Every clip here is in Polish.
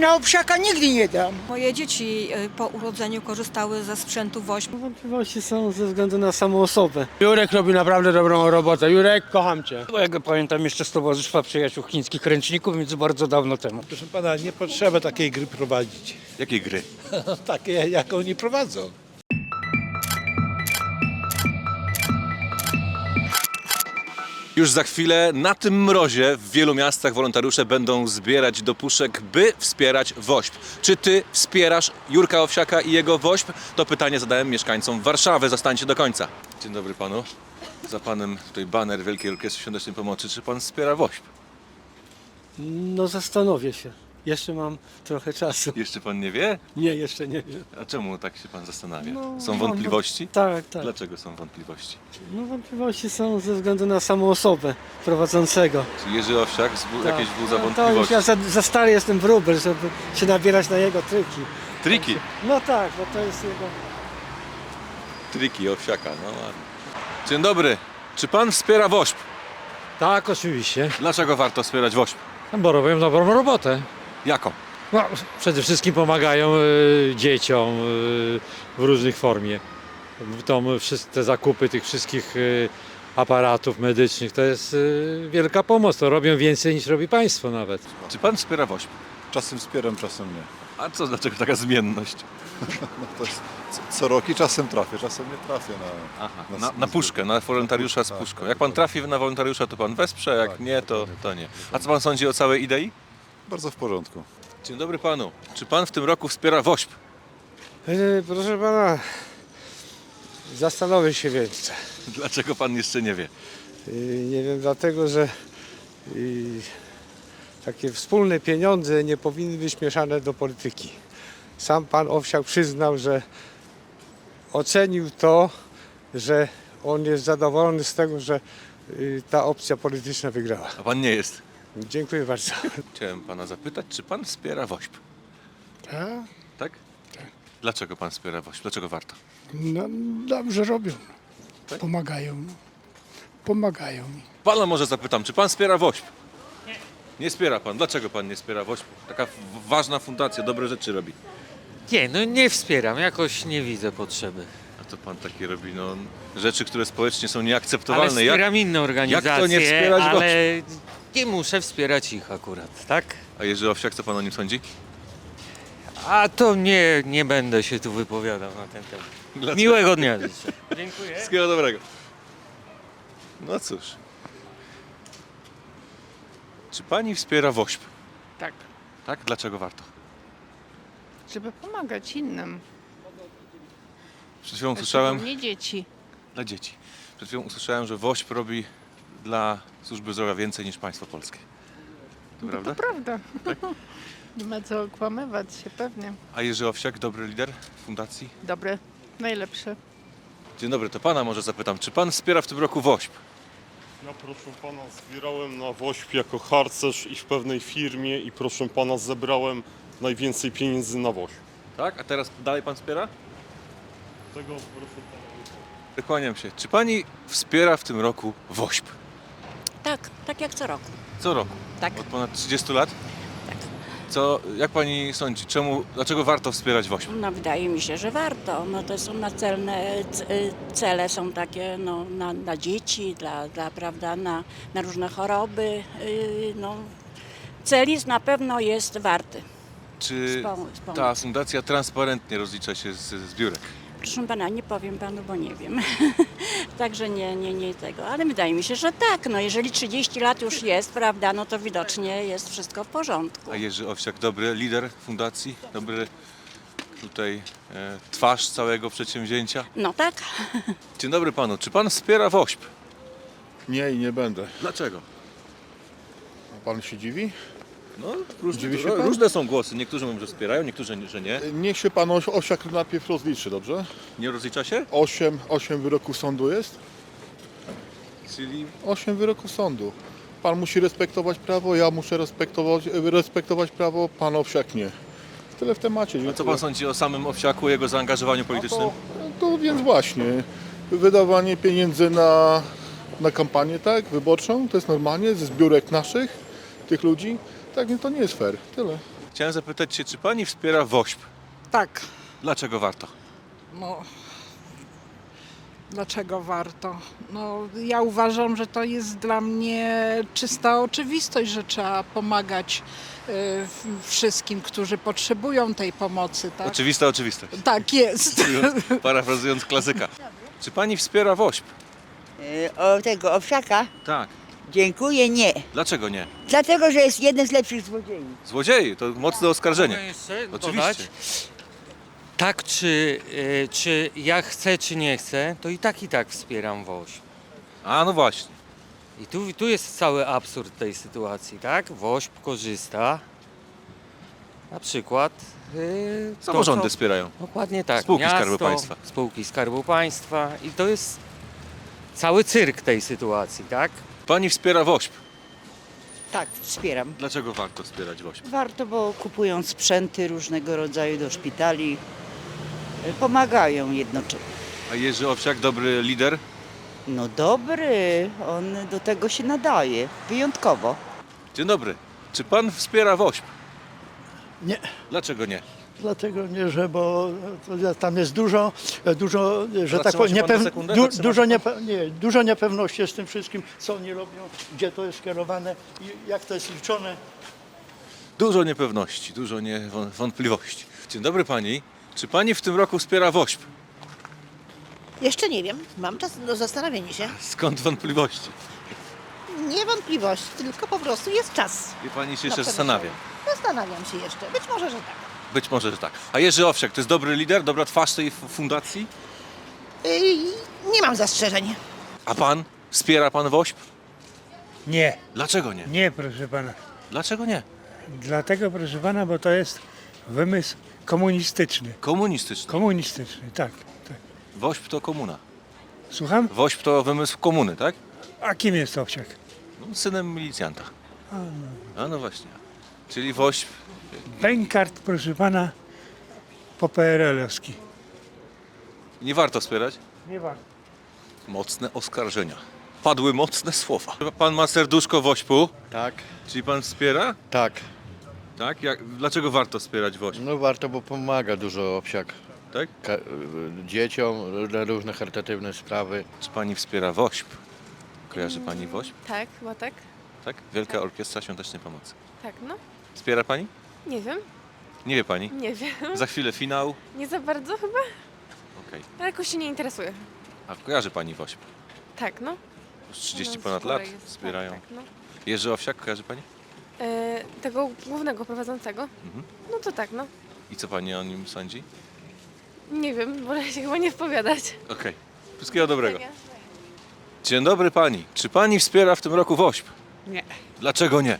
Na obsiaka nigdy nie dam. Moje dzieci y, po urodzeniu korzystały ze sprzętu WOŚP. Wątpliwości są ze względu na samą osobę. Jurek robi naprawdę dobrą robotę. Jurek, kocham cię. Bo ja go pamiętam jeszcze z Towarzystwa Przyjaciół Chińskich Ręczników, więc bardzo dawno temu. Proszę pana, nie potrzeba takiej gry prowadzić. Jakiej gry? Takie, jak oni prowadzą. Już za chwilę na tym mrozie w wielu miastach wolontariusze będą zbierać do puszek, by wspierać WOŚP. Czy ty wspierasz Jurka Owsiaka i jego WOŚP? To pytanie zadałem mieszkańcom Warszawy. Zostańcie do końca. Dzień dobry panu. Za panem tutaj baner Wielkiej Orkiestry Świątecznej Pomocy. Czy pan wspiera WOŚP? No zastanowię się. Jeszcze mam trochę czasu. Jeszcze pan nie wie? Nie, jeszcze nie wiem. A czemu tak się pan zastanawia? No, Są no, wątpliwości? Tak, tak. Dlaczego są wątpliwości? No wątpliwości są ze względu na samą osobę prowadzącego. Czy Jerzy Owsiak zbu- Tak. jakieś wzbudza No, To już wątpliwości? ja za, za stary jestem wróbel, żeby się nabierać na jego triki. Triki. No tak, bo to jest jego... Triki Owsiaka, no ładnie. Dzień dobry. Czy pan wspiera WOŚP? Tak, oczywiście. Dlaczego warto wspierać WOŚP? Bo robią dobrą robotę. Jaką? No, przede wszystkim pomagają y, dzieciom y, w różnych formie. Tą, wszystkie te zakupy tych wszystkich y, aparatów medycznych to jest y, wielka pomoc. To robią więcej niż robi państwo nawet. Czy pan wspiera WOŚP? Czasem wspieram, czasem nie. A co, dlaczego taka zmienność? No to jest co, co roku czasem trafię, czasem nie trafię na... Aha, Na- na, na na puszkę, na wolontariusza z Tak, puszką. tak, Jak pan trafi na wolontariusza, to pan wesprze, jak Tak, nie, to, to nie. A co pan sądzi o całej idei? Bardzo w porządku. Dzień dobry panu. Czy pan w tym roku wspiera WOŚP? E, Proszę pana, zastanowię się więc. Dlaczego pan jeszcze nie wie? E, Nie wiem, dlatego że e, takie wspólne pieniądze nie powinny być mieszane do polityki. Sam pan Owsiak przyznał, że ocenił to, że on jest zadowolony z tego, że ta opcja polityczna wygrała. A pan nie jest. Dziękuję bardzo. Chciałem pana zapytać, czy pan wspiera WOŚP? Tak? Tak? Dlaczego pan wspiera WOŚP? Dlaczego warto? No, dobrze robią. Pomagają. Pomagają mi. Pana może zapytam, czy pan wspiera WOŚP? Nie. Nie wspiera pan. Dlaczego pan nie wspiera WOŚP? Taka w- ważna fundacja, dobre rzeczy robi. Nie, no nie wspieram, jakoś nie widzę potrzeby. A to pan takie robi, no, rzeczy, które społecznie są Ale nieakceptowalne. wspieram inne organizacje, jak to nie wspierać ale nie muszę wspierać ich akurat, tak? A Jerzy Owsiak, co pan o nim sądzi? A to nie, nie będę się tu wypowiadał na ten temat. Dlaczego? Miłego dnia życzę. Dziękuję. Wszystkiego dobrego. No cóż. Czy pani wspiera WOŚP? Tak, Tak? Dlaczego warto? żeby pomagać innym. Przed chwilą usłyszałem Nie dzieci. dla dzieci. Przed chwilą usłyszałem, że WOŚP robi dla służby zdrowia więcej niż państwo polskie. To prawda? Prawda. Nie ma co okłamywać się pewnie. A Jerzy Owsiak, dobry lider fundacji? Dobre, najlepsze. Dzień dobry, to pana może zapytam, czy pan wspiera w tym roku WOŚP? Ja proszę pana zbierałem na WOŚP jako harcerz i w pewnej firmie i proszę pana zebrałem najwięcej pieniędzy na WOŚP. Tak? A teraz dalej pan wspiera? Tego proszę pana. Kłaniam się. Czy pani wspiera w tym roku WOŚP? Tak, tak jak co roku. Co roku? Tak. Od ponad 30 lat? Tak. Co, jak pani sądzi, czemu, dlaczego warto wspierać WOŚP? No wydaje mi się, że warto. No to są nacelne c- y, cele, są takie no, na, na dzieci, dla, dla, prawda, na, na różne choroby. y, No, cel na pewno jest warty. Czy Wspom- wspomóc. ta fundacja transparentnie rozlicza się z z zbiórek? Proszę pana, nie powiem panu, bo nie wiem. Także nie, nie, nie tego. Ale wydaje mi się, że tak. No jeżeli 30 lat już jest, prawda, no to widocznie jest wszystko w porządku. A Jerzy Owsiak, dobry lider fundacji, dobry tutaj e, twarz całego przedsięwzięcia. No tak. Dzień dobry panu, czy pan wspiera WOŚP? Nie i nie będę. Dlaczego? A pan się dziwi? No, różne, Dziwi się pan? różne są głosy. Niektórzy mówią, że wspierają, niektórzy, że nie. Niech się pan Oś- Osiak najpierw rozliczy, dobrze? Nie rozlicza się? Osiem, osiem wyroków sądu jest? Czyli Osiem wyroków sądu. Pan musi respektować prawo, ja muszę respektować, respektować prawo, pan Owsiak nie. Tyle w temacie. A co dziękuję. pan sądzi o samym Owsiaku, jego zaangażowaniu politycznym? To, to więc właśnie, wydawanie pieniędzy na, na kampanię, tak, wyborczą, to jest normalnie, ze zbiórek naszych, tych ludzi, tak, więc to nie jest fair. Tyle. Chciałem zapytać się, czy pani wspiera WOŚP? Tak, Dlaczego warto? no. Dlaczego warto? No, ja uważam, że to jest dla mnie czysta oczywistość, że trzeba pomagać y, w- wszystkim, którzy potrzebują tej pomocy, tak? Oczywista oczywistość. Tak jest. Parafrazując klasyka. Czy pani wspiera WOŚP? O tego owsiaka? Tak. Dziękuję, nie. Dlaczego nie? Dlatego, że jest jeden z lepszych złodziei. Złodziei, to mocne oskarżenie. Mogę jeszcze Oczywiście. Tak, czy, y, czy ja chcę, czy nie chcę, to i tak, i tak wspieram WOŚP. A no właśnie. I tu, tu jest cały absurd tej sytuacji, tak? WOŚP korzysta, na przykład... y, to, Samorządy wspierają. Dokładnie tak. Spółki Miasto, Skarbu Państwa. Spółki Skarbu Państwa i to jest cały cyrk tej sytuacji, tak? Pani wspiera WOŚP. Tak, wspieram. Dlaczego warto wspierać WOŚP? Warto, bo kupują sprzęty różnego rodzaju do szpitali. Pomagają jednocześnie. A Jerzy Owsiak, dobry lider? No dobry, on do tego się nadaje. Wyjątkowo. Dzień dobry. Czy pan wspiera WOŚP? Nie. Dlaczego nie? Dlatego nie, że bo to tam jest dużo, dużo że tak powiem, du, dużo, niepe... nie, dużo niepewności jest w tym wszystkim, co oni robią, gdzie to jest kierowane i jak to jest liczone. Dużo niepewności, dużo nie wą- wątpliwości. Dzień dobry pani. Czy pani w tym roku wspiera WOŚP? Jeszcze nie wiem, mam czas do zastanowienia się. Skąd wątpliwości? Nie wątpliwość, tylko po prostu jest czas. I pani się jeszcze zastanawia. Zastanawiam się jeszcze, być może, że tak. Być może, że tak. A Jerzy Owsiak to jest dobry lider, dobra twarz tej f- fundacji? nie mam zastrzeżeń. A pan? Wspiera pan WOŚP? Nie, Dlaczego nie? nie proszę pana. Dlaczego nie? Dlatego proszę pana, bo to jest wymysł komunistyczny. Komunistyczny. Komunistyczny, tak. tak. WOŚP to komuna. Słucham? WOŚP to wymysł komuny, tak? A kim jest Owsiak? No, synem milicjanta. A no właśnie. Czyli WOŚP. Bękart, proszę pana, po PRL-owski. Nie warto wspierać? Nie warto. Mocne oskarżenia. Padły mocne słowa. Pan ma serduszko WOŚP-u, Tak, czyli pan wspiera? tak. Tak? Jak, dlaczego warto wspierać WOŚP? No warto, bo pomaga dużo owsiak Tak? ka- dzieciom, na różne charytatywne sprawy. Czy pani wspiera WOŚP? Kojarzy pani WOŚP? Tak, chyba tak. Tak? Wielka Orkiestra Świątecznej Pomocy. Tak, no. Wspiera pani? Nie wiem, Nie wie pani. nie wiem. Za chwilę finał. Nie za bardzo chyba, Okej. ale jakoś się nie interesuje. A kojarzy pani WOŚP? Tak, no. Już 30 No, ponad sporo lat jest, wspierają. Tak, tak, no. Jerzy Owsiak, kojarzy pani? e, tego głównego prowadzącego? Mhm. No to tak, no. I co pani o nim sądzi? Nie wiem, wolę się chyba nie wpowiadać. Okej. Wszystkiego dobrego. Dzień dobry pani. Czy pani wspiera w tym roku WOŚP? Nie. Dlaczego nie?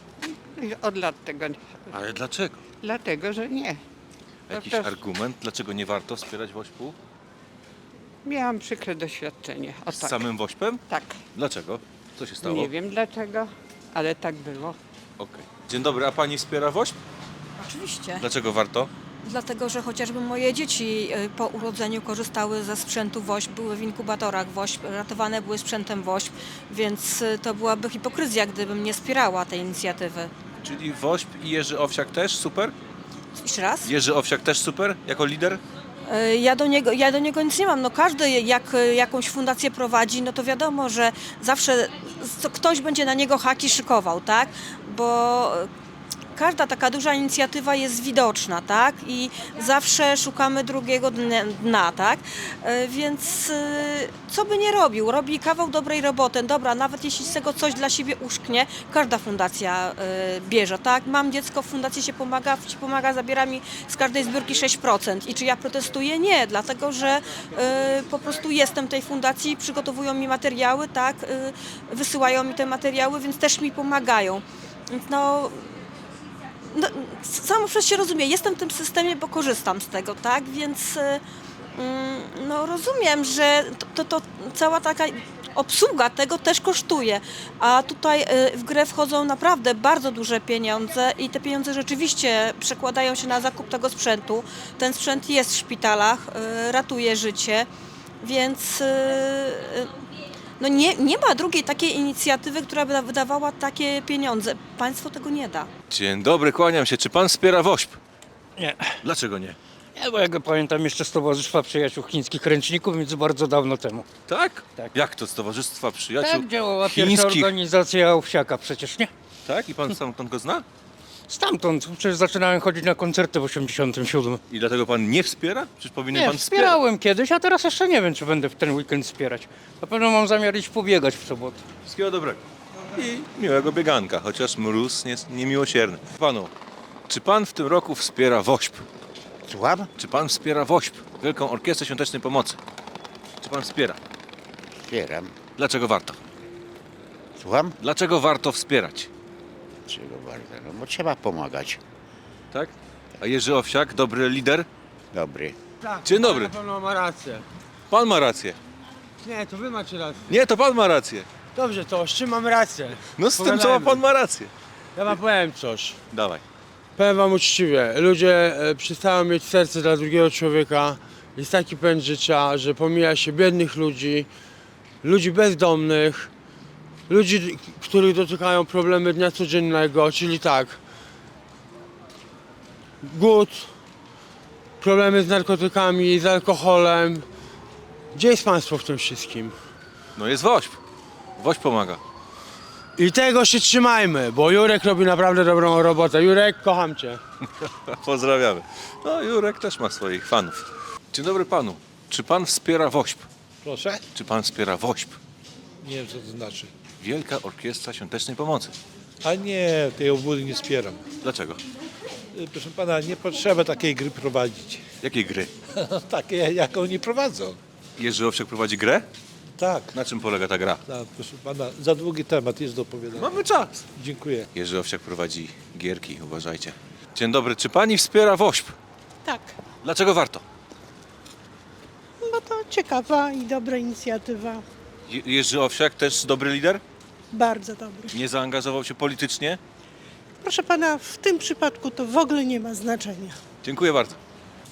Od lat tego nie. Ale dlaczego? Dlatego, że nie. Jakiś argument, dlaczego nie warto wspierać WOŚP-u? Miałam przykre doświadczenie. O Z samym WOŚP-em? Tak. Dlaczego? Co się stało? Nie wiem dlaczego, ale tak było. Okej. Dzień dobry, a pani wspiera WOŚP? Oczywiście. Dlaczego warto? Dlatego, że chociażby moje dzieci y, po urodzeniu korzystały ze sprzętu WOŚP, były w inkubatorach WOŚP, ratowane były sprzętem WOŚP, więc y, to byłaby hipokryzja, gdybym nie wspierała tej inicjatywy. Czyli WOŚP i Jerzy Owsiak też super? Jeszcze raz? Jerzy Owsiak też super? Jako lider? Y, Ja do, niego, ja do niego nic nie mam. No każdy jak jakąś fundację prowadzi, no to wiadomo, że zawsze ktoś będzie na niego haki szykował, tak? Bo każda taka duża inicjatywa jest widoczna, tak? I zawsze szukamy drugiego dna, tak? Y, Więc y, co by nie robił, robi kawał dobrej roboty. Dobra, nawet jeśli z tego coś dla siebie uszknie, każda fundacja y, bierze, tak? Mam dziecko, w fundacji się pomaga, ci pomaga, zabiera mi z każdej zbiórki 6%. I czy ja protestuję? Nie, dlatego że po prostu jestem tej fundacji, przygotowują mi materiały, tak? Wysyłają mi te materiały, więc też mi pomagają. No, no, samo przez się rozumie, jestem w tym systemie, bo korzystam z tego, tak? Więc y, mm, no, rozumiem, że to, to, to cała taka obsługa tego też kosztuje, a tutaj y, w grę wchodzą naprawdę bardzo duże pieniądze i te pieniądze rzeczywiście przekładają się na zakup tego sprzętu. Ten sprzęt jest w szpitalach, y, ratuje życie, więc no nie, nie ma drugiej takiej inicjatywy, która by wydawała takie pieniądze. Państwo tego nie da. Dzień dobry, kłaniam się. Czy pan wspiera WOŚP? Nie. Dlaczego nie? Ja bo ja go pamiętam jeszcze z Towarzystwa Przyjaciół Chińskich Ręczników, więc bardzo dawno temu. Tak? Tak. Jak to z Towarzystwa Przyjaciół Tak działała pierwsza Chińskich? organizacja Owsiaka przecież, nie? Tak? I pan stamtąd go zna? Stamtąd, przecież zaczynałem chodzić na koncerty w 87. I dlatego pan nie wspiera? Czyż powinien Nie, pan wspierać? wspierałem kiedyś, a teraz jeszcze nie wiem, czy będę w ten weekend wspierać. Na pewno mam zamiar iść pobiegać w sobotę. Wszystkiego dobrego. I miłego bieganka, chociaż mróz jest niemiłosierny. Panu, czy pan w tym roku wspiera WOŚP? Słucham? Czy pan wspiera WOŚP, Wielką Orkiestrę Świątecznej Pomocy? Czy pan wspiera? Wspieram. Dlaczego warto? Słucham? Dlaczego warto wspierać? Czego bardzo? No bo trzeba pomagać. Tak? A Jerzy Owsiak, dobry lider? Dobry. Dzień dobry. Na pewno ma rację. Pan ma rację. Nie, to wy macie rację. Nie, to pan ma rację. Dobrze, to z czym mam rację? No z tym, co ma pan ma rację. Ja wam powiem coś. Dawaj. Powiem wam uczciwie, ludzie e, przestają mieć serce dla drugiego człowieka. Jest taki pęd życia, że pomija się biednych ludzi, ludzi bezdomnych, ludzi, których dotykają problemy dnia codziennego, czyli tak, głód, problemy z narkotykami, z alkoholem. Gdzie jest państwo w tym wszystkim? No jest WOŚP. WOŚP pomaga. I tego się trzymajmy, bo Jurek robi naprawdę dobrą robotę. Jurek, kocham cię. Pozdrawiamy. No Jurek też ma swoich fanów. Dzień dobry panu. Czy pan wspiera WOŚP? Proszę? Czy pan wspiera WOŚP? Nie wiem, co to znaczy. Wielka Orkiestra Świątecznej Pomocy. A nie, tej obłudy nie wspieram. Dlaczego? Y, Proszę pana, nie potrzeba takiej gry prowadzić. Jakiej gry? Takie, jaką oni prowadzą. Jerzy Owsiak prowadzi grę? Tak. Na czym polega ta gra? Tak, proszę pana, za długi temat jest do opowiadania. Mamy czas. Dziękuję. Jerzy Owsiak prowadzi gierki, uważajcie. Dzień dobry. Czy pani wspiera WOŚP? Tak, Dlaczego warto? bo to ciekawa i dobra inicjatywa. Je- Jerzy Owsiak też dobry lider? Bardzo dobry. Nie zaangażował się politycznie? Proszę pana, w tym przypadku to w ogóle nie ma znaczenia. Dziękuję bardzo.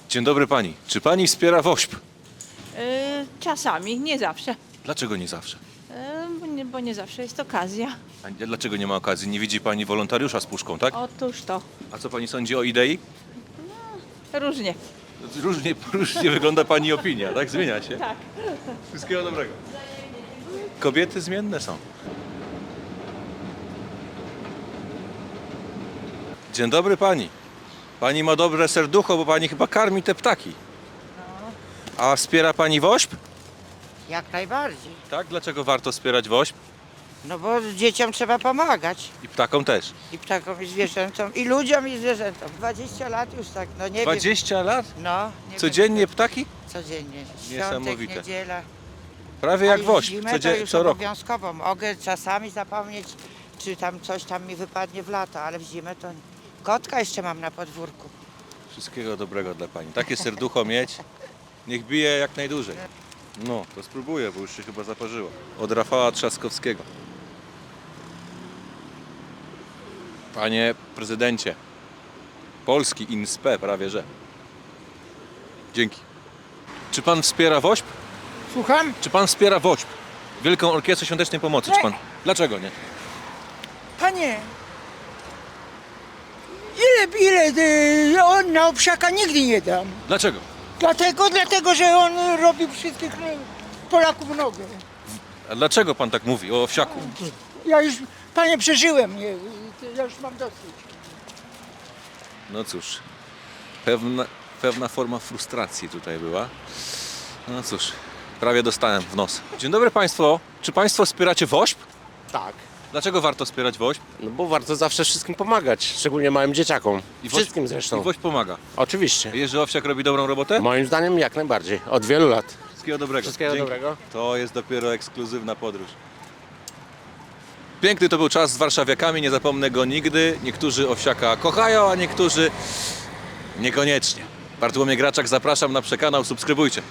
Dzień dobry pani. Czy pani wspiera WOŚP? czasami, nie zawsze, Dlaczego nie zawsze? bo nie, bo nie zawsze jest okazja. A Dlaczego nie ma okazji? Nie widzi pani wolontariusza z puszką, tak? Otóż to, A co pani sądzi o idei? różnie. Różnie, różnie wygląda pani opinia, tak? Zmienia się. Tak. Wszystkiego dobrego. Kobiety zmienne są. Dzień dobry pani. Pani ma dobre serducho, bo pani chyba karmi te ptaki. A wspiera pani WOŚP? Jak najbardziej. Tak? Dlaczego warto wspierać WOŚP? No bo dzieciom trzeba pomagać. I ptakom też. I ptakom, i zwierzętom, i ludziom, i zwierzętom. 20 lat już tak, no nie 20 lat? wiem. No, nie Codziennie ptaki? Wiem, codziennie. Świątek, Niesamowite. niedziela. Prawie jak zimę co, to dzie- co roku. obowiązkowo. Mogę czasami zapomnieć, czy tam coś tam mi wypadnie w lato, ale w zimę to nie. Kotka jeszcze mam na podwórku. Wszystkiego dobrego dla pani. Takie serducho mieć, niech bije jak najdłużej. No, to spróbuję, bo już się chyba zaparzyło. Od Rafała Trzaskowskiego. Panie prezydencie, Polski INSPE prawie że. Dzięki. Czy pan wspiera WOŚP? Słucham? Czy pan wspiera WOŚP? Wielką Orkiestrę Świątecznej Pomocy. Czy pan... Dlaczego nie? Panie, ile, ile y, on na obsiaka nigdy nie dam. Dlaczego? Dlatego, dlatego, że on robi wszystkich y, Polaków nogę. A dlaczego pan tak mówi o Owsiaku? Ja już, panie, przeżyłem, nie, ja już mam dosyć. No cóż, pewna, pewna forma frustracji tutaj była. No cóż, prawie dostałem w nos. Dzień dobry Państwo. Czy Państwo wspieracie WOŚP? Tak, Dlaczego warto wspierać WOŚP? no bo warto zawsze wszystkim pomagać, szczególnie małym dzieciakom. I wszystkim I zresztą. WOŚP pomaga. Oczywiście. Jerzy Owsiak robi dobrą robotę? Moim zdaniem jak najbardziej. Od wielu lat. Wszystkiego dobrego. Wszystkiego dobrego. To jest dopiero ekskluzywna podróż. Piękny to był czas z warszawiakami, nie zapomnę go nigdy. Niektórzy Owsiaka kochają, a niektórzy niekoniecznie. Bartłomiej Graczak, zapraszam na przekanał, subskrybujcie.